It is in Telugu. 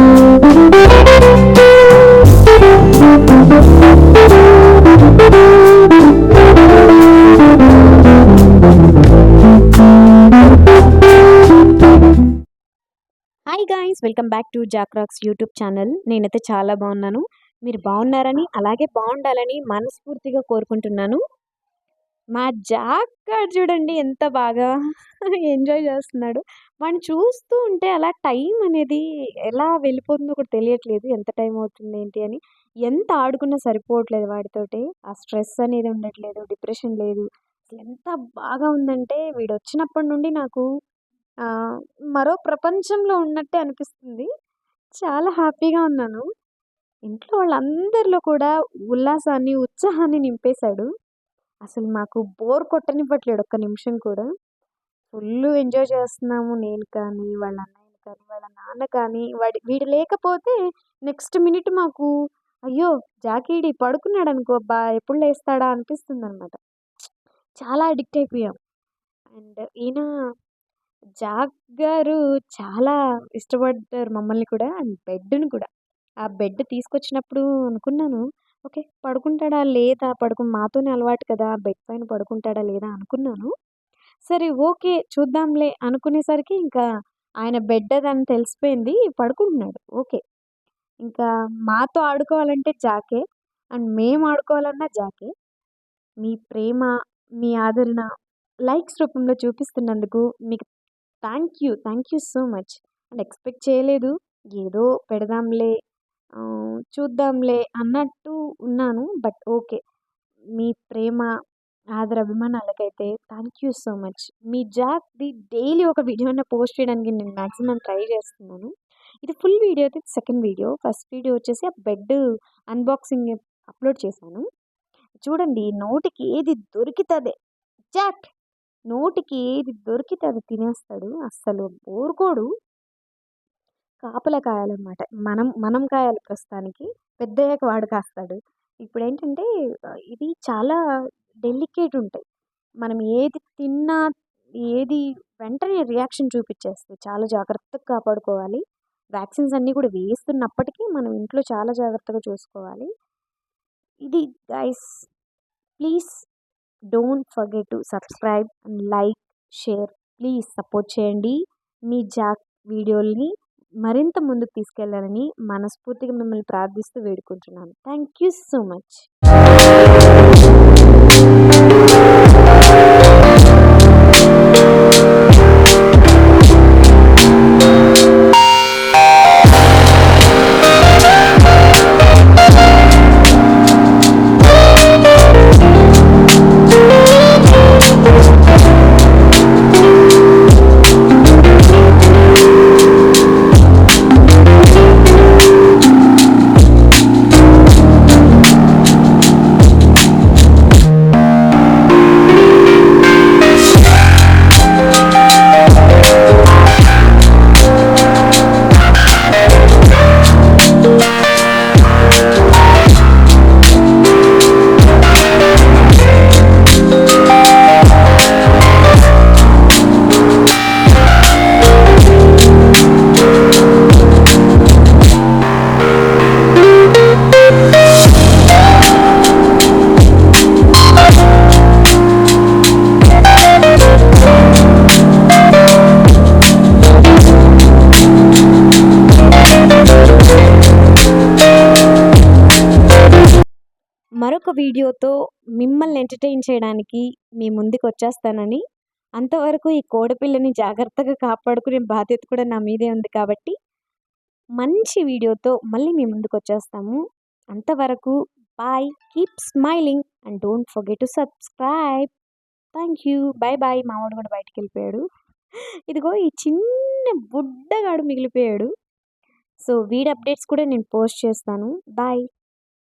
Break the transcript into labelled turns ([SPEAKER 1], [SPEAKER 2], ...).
[SPEAKER 1] Hi guys welcome back to Jackrocks YouTube channel నేనైతే చాలా బాగున్నాను. మీరు బాగున్నారని అలాగే బాగుండాలని మనస్ఫూర్తిగా కోరుకుంటున్నాను. మా జాక్ గారు చూడండి ఎంత బాగా ఎంజాయ్ చేస్తున్నాడు వాడిని చూస్తూ ఉంటే అలా టైం అనేది ఎలా వెళ్ళిపోతుందో కూడా తెలియట్లేదు ఎంత టైం అవుతుంది ఏంటి అని ఎంత ఆడుకున్నా సరిపోవట్లేదు వాడితోటి ఆ స్ట్రెస్ అనేది ఉండట్లేదు డిప్రెషన్ లేదు అసలు ఎంత బాగా ఉందంటే వీడు వచ్చినప్పటి నుండి నాకు మరో ప్రపంచంలో ఉన్నట్టే అనిపిస్తుంది. చాలా హ్యాపీగా ఉన్నాను. ఇంట్లో వాళ్ళందరిలో కూడా ఉల్లాసాన్ని, ఉత్సాహాన్ని నింపేశాడు. అసలు మాకు బోర్ కొట్టనివ్వట్లేడు ఒక్క నిమిషం కూడా. ఫుల్లు ఎంజాయ్ చేస్తున్నాము. నేను కానీ, వాళ్ళ అన్నయ్య కానీ, వాళ్ళ నాన్న కానీ, వాడి వీడు లేకపోతే నెక్స్ట్ మినిట్ మాకు అయ్యో! జాకీడి పడుకున్నాడనుకో అబ్బా! ఎప్పుడు లేస్తాడా అనిపిస్తుంది అనమాట చాలా అడిక్ట్ అయిపోయాం. అండ్ ఈయన జాక్ గారు చాలా ఇష్టపడ్డారు మమ్మల్ని కూడా అండ్ బెడ్‌ని కూడా. ఆ బెడ్ తీసుకొచ్చినప్పుడు అనుకున్నాను. ఓకే. పడుకుంటాడా? లేదా? పడుకు మాతోనే అలవాటు కదా! బెడ్ పైన పడుకుంటాడా? లేదా? అనుకున్నాను. సరే ఓకే. చూద్దాంలే అనుకునేసరికి ఇంకా ఆయన బెడ్ అదని తెలిసిపోయింది. పడుకుంటున్నాడు. ఓకే. ఇంకా మాతో ఆడుకోవాలంటే జాకే. అండ్ మేము ఆడుకోవాలన్నా జాకే. మీ ప్రేమ, మీ ఆదరణ లైక్స్ రూపంలో చూపిస్తున్నందుకు మీకు thank you. Thank you so much. And expect చేయలేదు. ఏదో పెడదాంలే చూద్దాంలే అన్నట్టు ఉన్నాను. But okay. మీ ప్రేమ, ఆదర అభిమానాలకైతే థ్యాంక్ యూ సో మచ్. మీ జాక్‌ది డైలీ ఒక వీడియోని పోస్ట్ చేయడానికి నేను మ్యాక్సిమం ట్రై చేస్తున్నాను. ఇది ఫుల్ వీడియో అయితే సెకండ్ వీడియో. ఫస్ట్ వీడియో వచ్చేసి ఆ బెడ్ అన్బాక్సింగ్ అప్‌లోడ్ చేశాను. చూడండి నోటికి ఏది దొరికితే అదే జాక్ నోటికి ఏది దొరికితే అది తినేస్తాడు. అస్సలు ఊరుకోడు. కాపలా కాయాలన్నమాట. మనం మనం కాయాలి ప్రస్తుతానికి. పెద్దయ్యాక వాడు కాస్తాడు. ఇప్పుడేంటంటే ఏంటంటే ఇది చాలా డెలికేట్ ఉంటాయి. మనం ఏది తిన్నా, ఏది వెంటనే రియాక్షన్ చూపించేస్తుంది చాలా జాగ్రత్తగా కాపాడుకోవాలి. వ్యాక్సిన్స్ అన్నీ కూడా వేస్తున్నప్పటికీ మనం ఇంట్లో చాలా జాగ్రత్తగా చూసుకోవాలి. ఇది guys please don't forget to subscribe and like, share please support చేయండి. మీ జాక్ వీడియోల్ని మరింత ముందుకు తీసుకెళ్ళాలని మనస్ఫూర్తిగా మిమ్మల్ని ప్రార్థిస్తూ వేడుకుంటున్నాను. Thank you so much. మరొక వీడియోతో మిమ్మల్ని ఎంటర్‌టైన్ చేయడానికి మీ ముందుకొచ్చేస్తానని, అంతవరకు ఈ కోడపిల్లని జాగ్రత్తగా కాపాడుకునే బాధ్యత కూడా నా మీదే ఉంది కాబట్టి, మంచి వీడియోతో మళ్ళీ మీ ముందుకొచ్చేస్తాము. అంతవరకు bye. Keep smiling and don't forget to subscribe. Thank you. Bye bye మావాడు కూడా బయటికి వెళ్ళిపోయాడు ఇదిగో ఈ చిన్న బుడ్డగాడు మిగిలిపోయాడు. సో, వీడి అప్డేట్స్ కూడా నేను పోస్ట్ చేస్తాను. బాయ్.